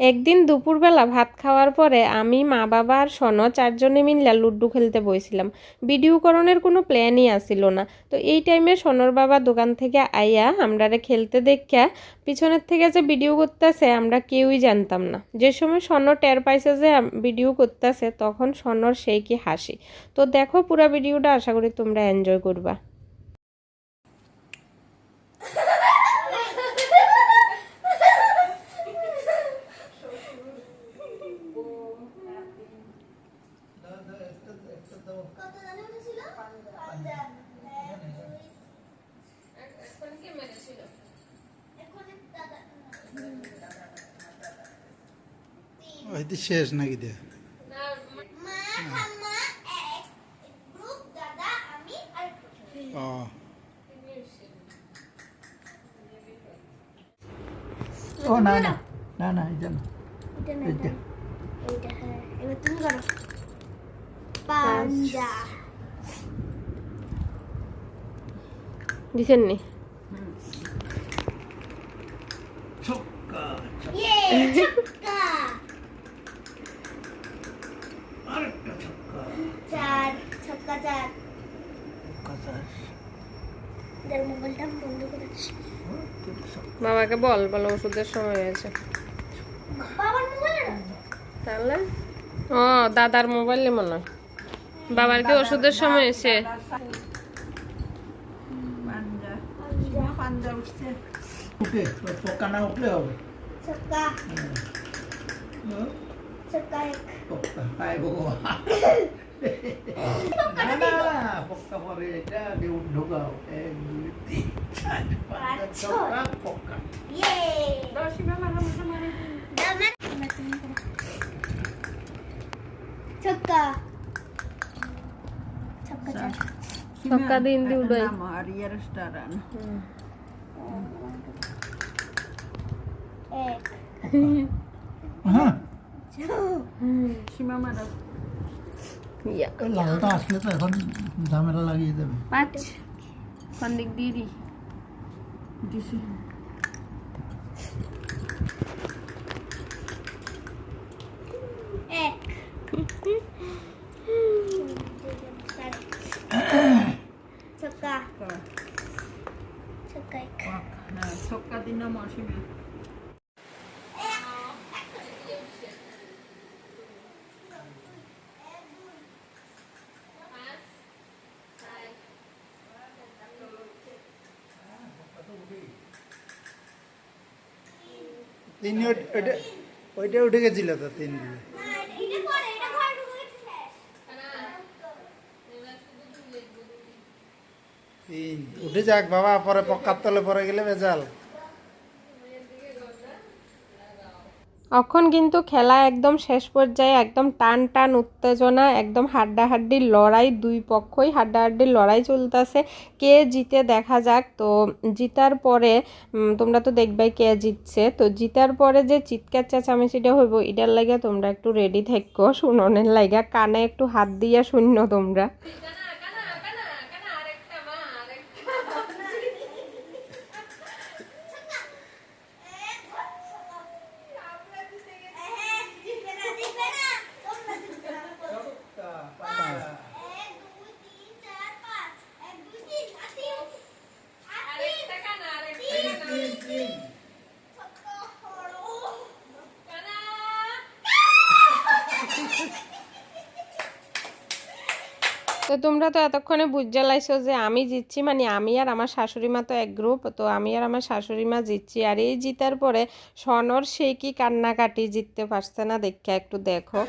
একদিন দুপুরবেলা ভাত খাওয়ার পরে আমি, মা বাবা আর সন চারজনে মিললা লুড্ডু খেলতে বইছিলাম। ভিডিও করণের কোনো প্ল্যানই আসিল না। তো এই টাইমে সনর বাবা দোকান থেকে আইয়া আমরারে খেলতে দেখা পিছনের থেকে যে ভিডিও করতেছে আমরা কেউই জানতাম না। যে সময় সনর টের পাইছে যে ভিডিও করতেছে, তখন সনর সেই কি হাসি। তো দেখো পুরো ভিডিওটা, আশা করি তোমরা এনজয় করবা। হয়তো শেষ নাকি দে মা ঠাম্মা এক গ্রুপ দাদা আমি আর ও না না না না। এটা না এটা হ্যাঁ এবার তুমি করো। পাঞ্জা। দিছেন নি? ছক্কা ইয়ে ছক্কা আরেকটা ছক্কা চার ছক্কা চার ছক্কা এদের মোবাইলটা বন্ধ করেছি বাবাকে বল বলো ওষুধের সময় হয়েছে। বাবার মোবাইল তাহলে? ও দাদার মোবাইলে মনে হয়। বাবার কি ওষুধের সময় এসে হবে। ছক্কা ও, ছক্কা এক পোকা হায় ভগবান না না না পোকা পরে এটা আগে ঢোকাও এক দুই তিন চার পাঁচ পাঁচ, ছক্কা পোকা ইয়ে দাও না ছক্কা ছক্কা চার ছক্কা দিন দি উড়াই এক হ্যাঁ ইয়া ওই লালটা আসলে তো এখন ঝামেলা লাগিয়ে দেবে। পাঁচ। কোন দিক দিয়ে এক। ছক্কা ছক্কা এক। তিন ওই- ওইটা ওইটা উঠে গেছিল তো তিন গেছে তিন উঠে যাক বাবা, পরে পক্কার তলে পরে গেলে বেজাল এখন কিন্তু খেলা একদম শেষ পর্যায়ে একদম টান টান উত্তেজনা, একদম হাড্ডাহাড্ডির লড়াই, দুই পক্ষই হাড্ডাহাড্ডির লড়াই চলতেছে। কে জিতে দেখা যাক। তো জিতার পরে তোমরা তো দেখবে কে জিতছে। তো জিতার পরে যে চিৎকার চেঁচামেচিটা হইব, এটার লাগে তোমরা একটু রেডি থাকো। শুননের লাগা কানে একটু হাত দিয়া শূন্য তোমরা জিতবে না জিতবে না তোমরা জিতবে না এক দুই তিন চার পাঁচ এক দুই তিন আর তিন আর তিন তিন তিন ছক্কা হলো তো তোমরা তো এতক্ষণে বুঝে যে আমি জিতছি মানে আমি আর আমার শাশুড়ি মা তো এক গ্রুপ, তো আমি আর আমার শাশুড়ি মা জিতছি। আর এই জিতার পরে সনর সে কি কান্নাকাটি জিততে পারছে না, দেখে একটু দেখো।